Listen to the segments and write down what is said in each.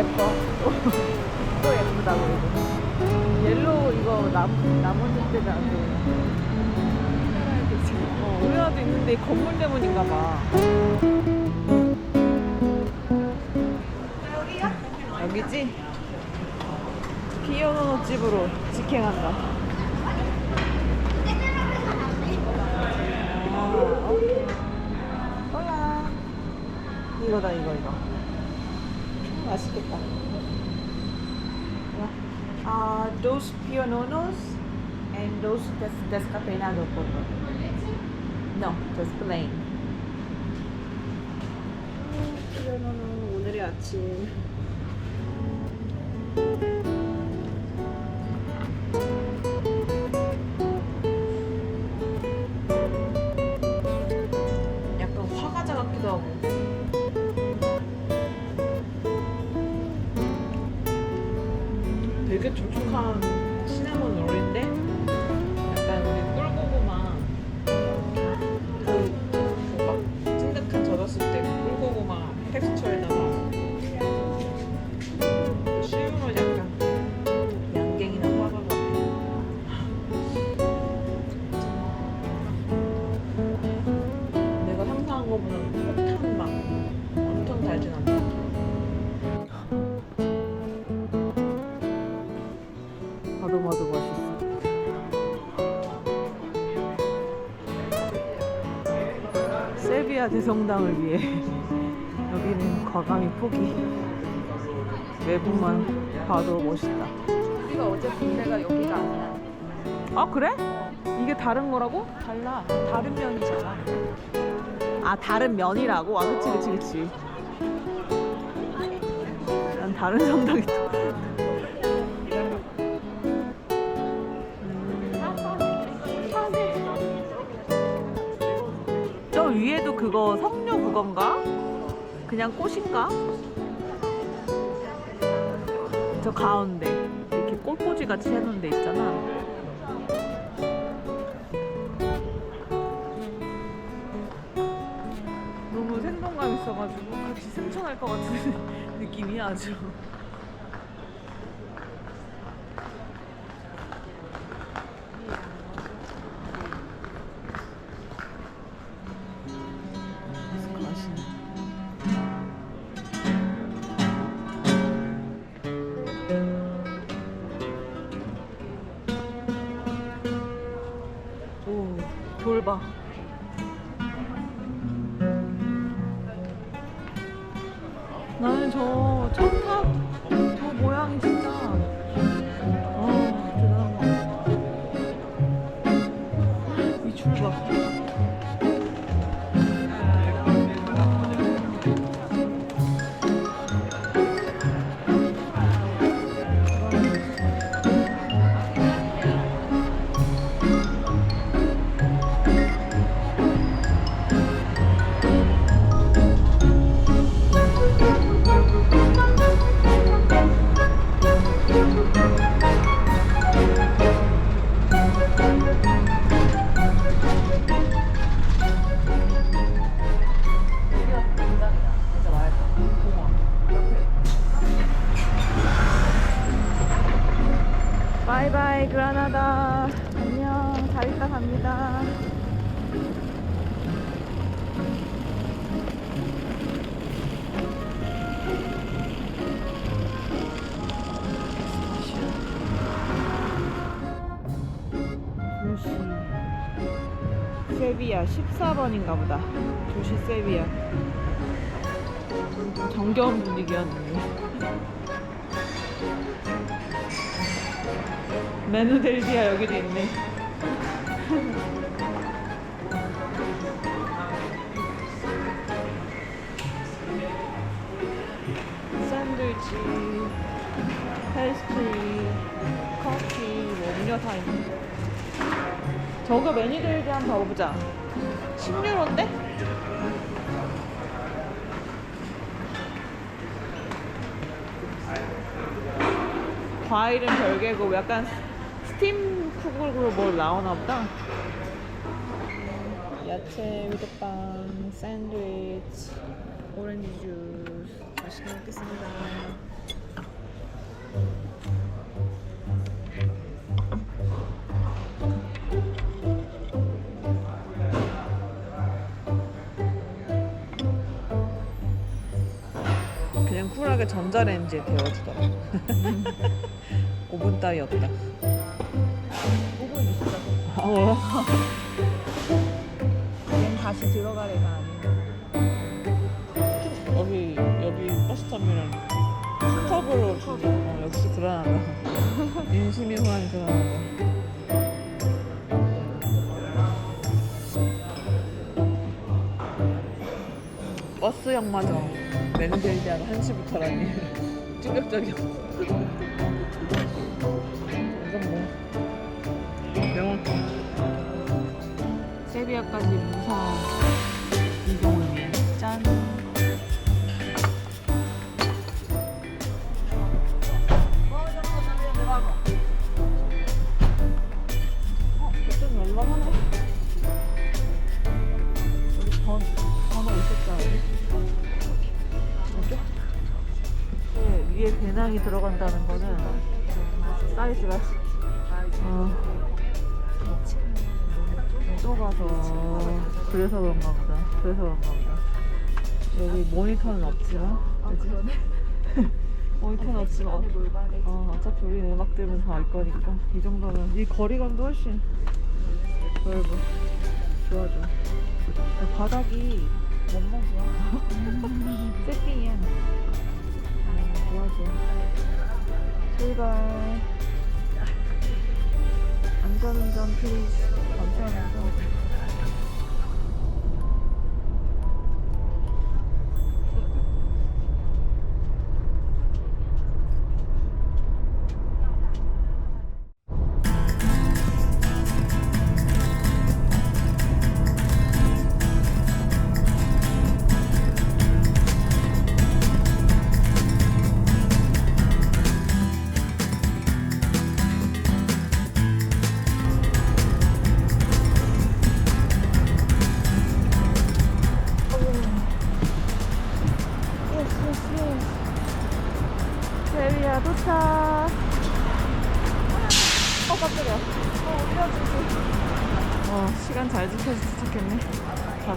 예뻐. 또 예쁘다고 이거. 옐로우 이거 나무 나무 때도 안 좋아. 어, 우리나라도 있는데 이 건물 때문인가 봐. 여기지? 피아노 집으로 직행한다. 아. 이거다 이거 이거. 맛있겠다. 아, dos piononos and dos des descafeinado por favor. No, just plain. 피오노는 오늘의 아침. 세비야 대성당을 위해 여기는 과감히 포기. 외부만 봐도 멋있다. 우리가 어제 본 데가 여기가 아니야. 아 그래? 이게 다른 거라고? 달라. 다른 면이잖아. 아 다른 면이라고? 아 그치 그치 그치. 난 다른 성당이 또. 저 위에도 그거 석류 그건가? 그냥 꽃인가? 저 가운데 이렇게 꽃꽂이 같이 해놓은 데 있잖아. 너무 생동감 있어가지고 같이 승천할 것 같은 느낌이 아주. 돌봐. 나는 저 첫탑 저 모양이 세비야 14번인가 보다. 조시 세비야. 정겨운 분위기였는데. 메누델비아 여기도 있네. 샌드위치, 페스트리, 커피, 뭐 음료 다 있네. 저거 메뉴델비 한번 봐보자. 10유로인데? 과일은 별개고 약간 스팀 쿡으로 뭘 나오나 보다. 야채, 위도빵, 샌드위치, 오렌지 주스 맛있게 먹겠습니다. 쿨하게 전자레인지에 데워주더라. 5분 따위 없다. 5분 있어. 아, 뭐야? 얘는 다시 들어가래가 아니고. 여기 여기 버스터미널 스톱으로 주지. 어, 역시 불안하다. 인심이 호환이 불안하다. 버스역마저 매니저이드하고 1시부터라니 충격적이야. 이건 뭐 명확해. 세비야까지 무사 이동 위에 배낭이 들어간다는 거는 사이즈가 어, 좁아서 그래서 그런가 보다. 그래서 그런가 보다. 여기 모니터는 없지만 그치? 모니터는 없지만 어, 어, 어차피 우리는 음악 들으면서 알 거니까. 이 정도면 이 거리감도 훨씬 넓어. 좋아 좋아 야, 바닥이 원목이야. 세팅이야 아, 좋아 좋아 출발 안전운전 플리즈 감사합니다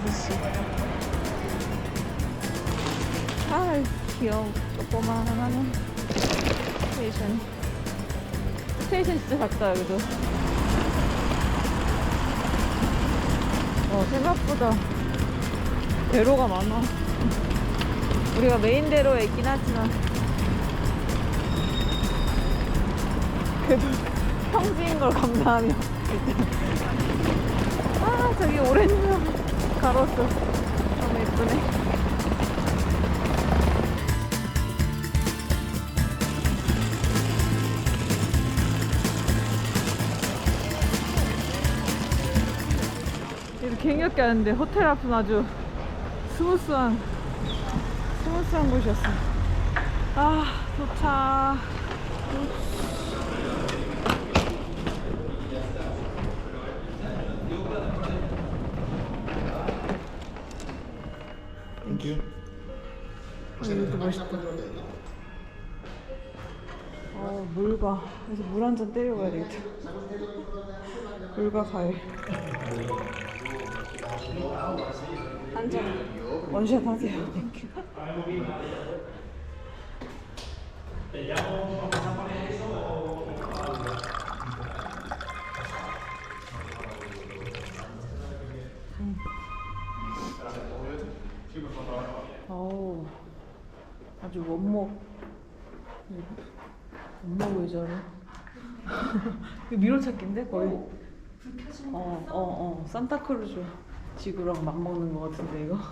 5시 아이 귀여워. 조그만하네 스테이션. 스테이션 진짜 작다 여기도. 어 생각보다 대로가 많아. 우리가 메인 대로에 있긴 하지만. 그래도 평지인 걸 감사하며 일단 아 저기 오렌지 가로수 너무 예쁘네 이렇게 힘겹게 하는데 호텔 앞은 아주 스무스한 스무스한 곳이었어. 아, 도착. Thank you. 이것도 멋있다. 어, 물과. 그래서 물 한 잔 때려가야 되겠다. 물과 과일. 한 잔. 원샷 하세요. 어우, 왜 저래? 이거 미로찾기인데 거의. 어, 어, 어. 산타크루즈 지구랑 막 먹는 것 같은데 이거.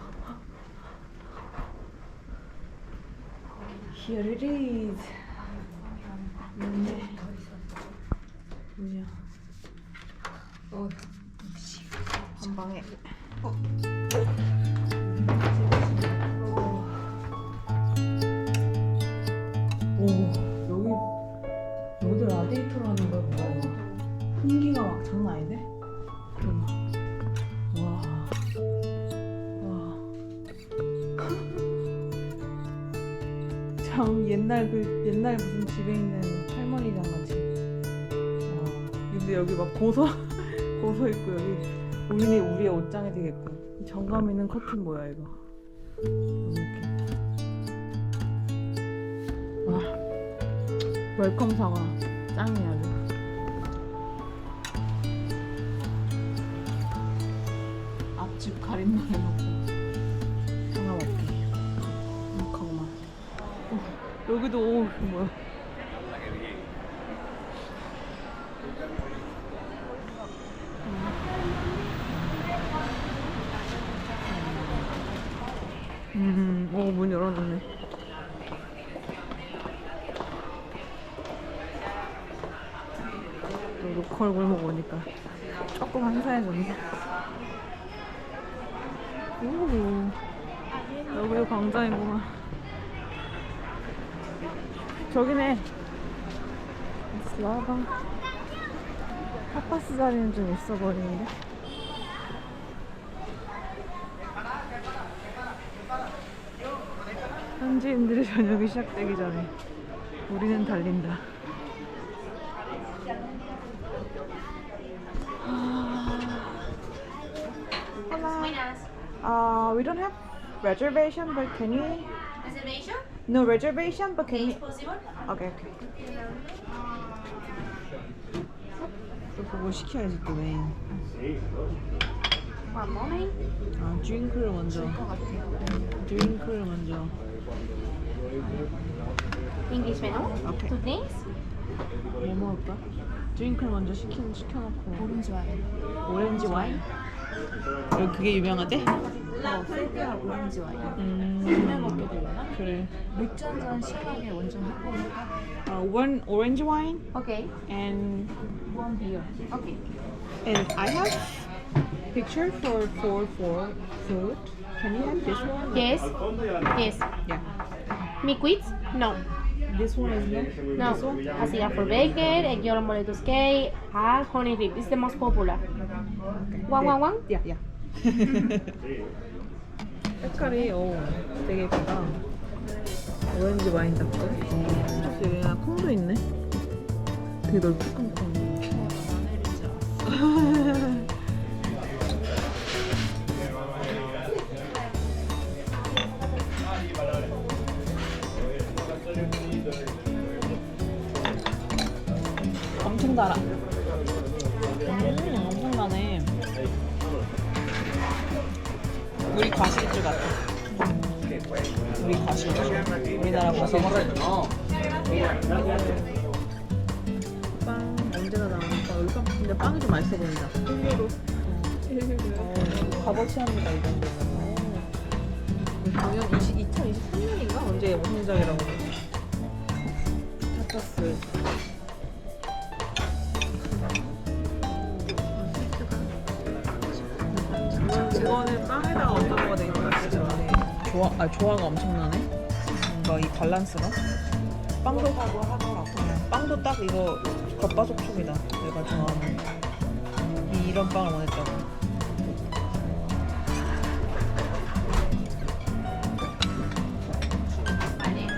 Here it is. 있네. 뭐냐? 어, 한 방에. 오, 여기 막 고서 고서 있고 여기 우리네 우리의 옷장이 되겠고. 이 정감 있는 커튼 뭐야 이거? 너무 웃겨. 웰컴 사과 짱이야 아주 앞집 가림막 해놓고. 하나 먹기 잠깐만. 어, 여기도 오 뭐야 음, 오, 문 열어놨네. 또 로컬 골목 오니까 조금 한산해졌네. 오, 여기도 광장이구만. 저기네. 슬라바. 파파스 자리는 좀 있어 보이는데. 현지인들의 저녁이 시작되기 전에 우리는 달린다. Uh, we don't have reservation, but can you? Reservation? No reservation, but can you? Okay, okay. 또 그거 시켜야지 또 메인. 아, 드링크를 먼저. 드링크를 먼저. English menu. Okay. Two drinks. 뭐 먹을까? 드링크를 먼저 시키, 시켜놓고. 오렌지 와인. 오렌지 와인? 여기 그게 유명하대? 어, 세비하고 오렌지 와인. 음. 먹게 되려나? 그래. 맥주 한잔 시원하게 원전 하고? Uh, one orange wine Okay. and One beer. Okay. and I have picture for for for food. Can you have this one? Yes. Yes. Yeah. Mi quiz? No. This one is no. No. Así for burger, egg yolk omelette cake, and honey rib. It's the most popular. One, one, one. Yeah, yeah. 색깔이 오 되게 예쁘다. 오렌지 와인 잡고. 여기 콩도 있네. 되게 넓은 콩. 엄 달아. 음, 엄청 나네. 우리 과실주 같아. 우리 과실주. 우리나라 과실주. 빵 언제나 나오니까 여기 빵 근데 빵이 좀 맛있어 보인다. 1유로. 1유로. 어, 값어치합니다 이 정도면. 작년 2023년인가 언제 오성장이라고. 타파스. 조화, 아 조화가 엄청나네. 뭔가 이 밸런스가. 빵도 하더라고. 빵도 딱 이거 겉바속촉이다. 내가 좋아하는 이 이런 빵을 원했다고.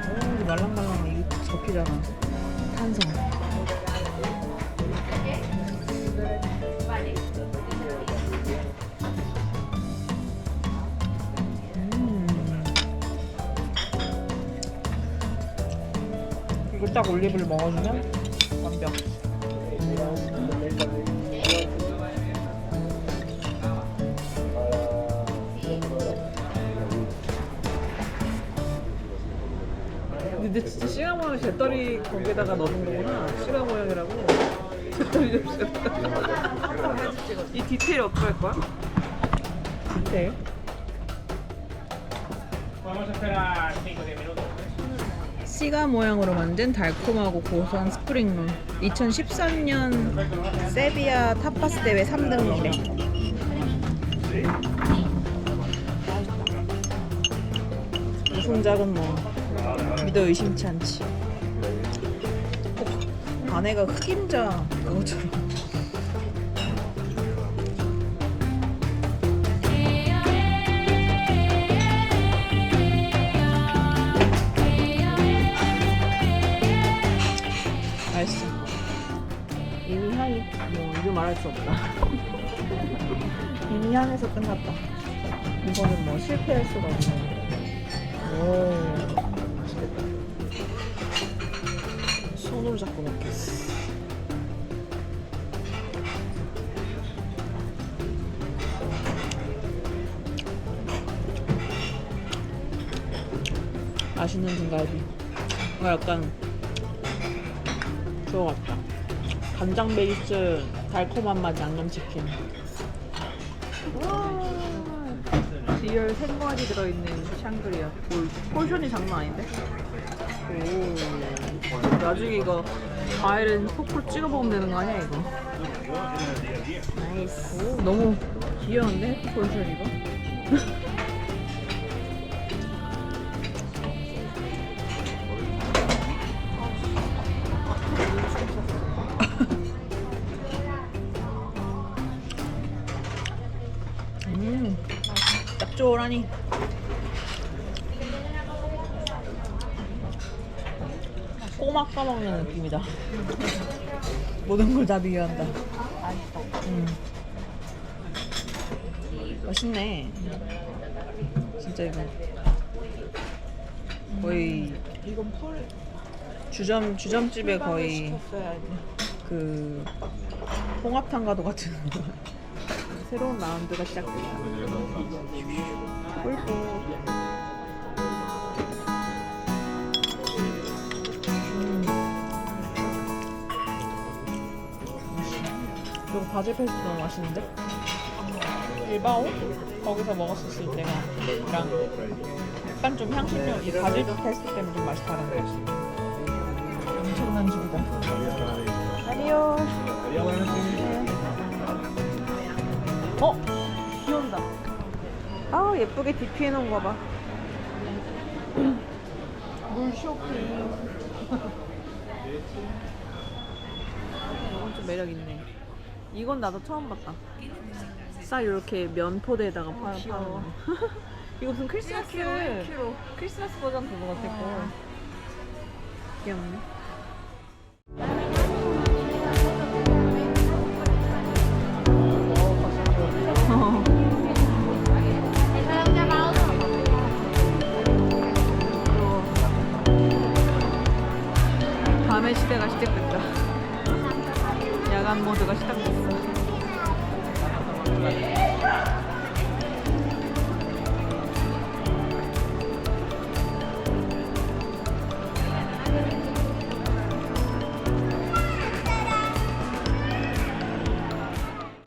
오, 이게 말랑말랑 이게 딱 접히잖아. 딱 올리브를 먹어주면 완벽. 근데 진짜 시가 모양 재떨이 거기다가 넣는 거구나. 시가 모양이라고. 이 디테일 할 거야? 디테일? 씨가 모양으로 만든 달콤하고 고소한 스프링롤 2013년 세비야 타파스 대회 3등이래 우승작은 뭐 믿어 의심치 않지. 꼭 안에가 흑임자 그것처럼 말할 수 없다. 향에서 끝났다. 이거는 뭐 실패할 수가 없네. 오, 맛있겠다. 손으로 잡고 먹겠어. 맛있는 등갈비. 이거 약간 그거 같다. 간장 베이스 달콤한 맛 양념치킨. 리얼 생과일이 들어있는 샹그리아. 오, 포션이 장난 아닌데? 오. 나중에 이거 과일은 톡톡 찍어 먹으면 되는 거 아니야 이거? 나이스. 오, 너무 귀여운데 포션 이거? 먹는 느낌이다. 모든 걸 다 비교한다. 음. 맛있네. 진짜 이거 거의 이건 펄 주점 주점집에 거의. 그 홍합탕과도 같은 새로운 라운드가 시작된다. 꿀꿀. 바질 페스토 너무 맛있는데? 일바오? 거기서 먹었었을 때랑 약간 좀 향신료 이 바질 페스토 때문에 좀 맛이 다른 거였어. 엄청난 죽이다. 아리오. 어? 비 온다. 아 예쁘게 DP 해놓은 거 봐. 물 쇼핑. 이건 좀 매력 있네. 이건 나도 처음 봤다. 쌀 이렇게 면포대에다가 파, 파는 거. 이거 무슨 크리스마스 크리스마스 버전 그거 같을 거. 귀엽네.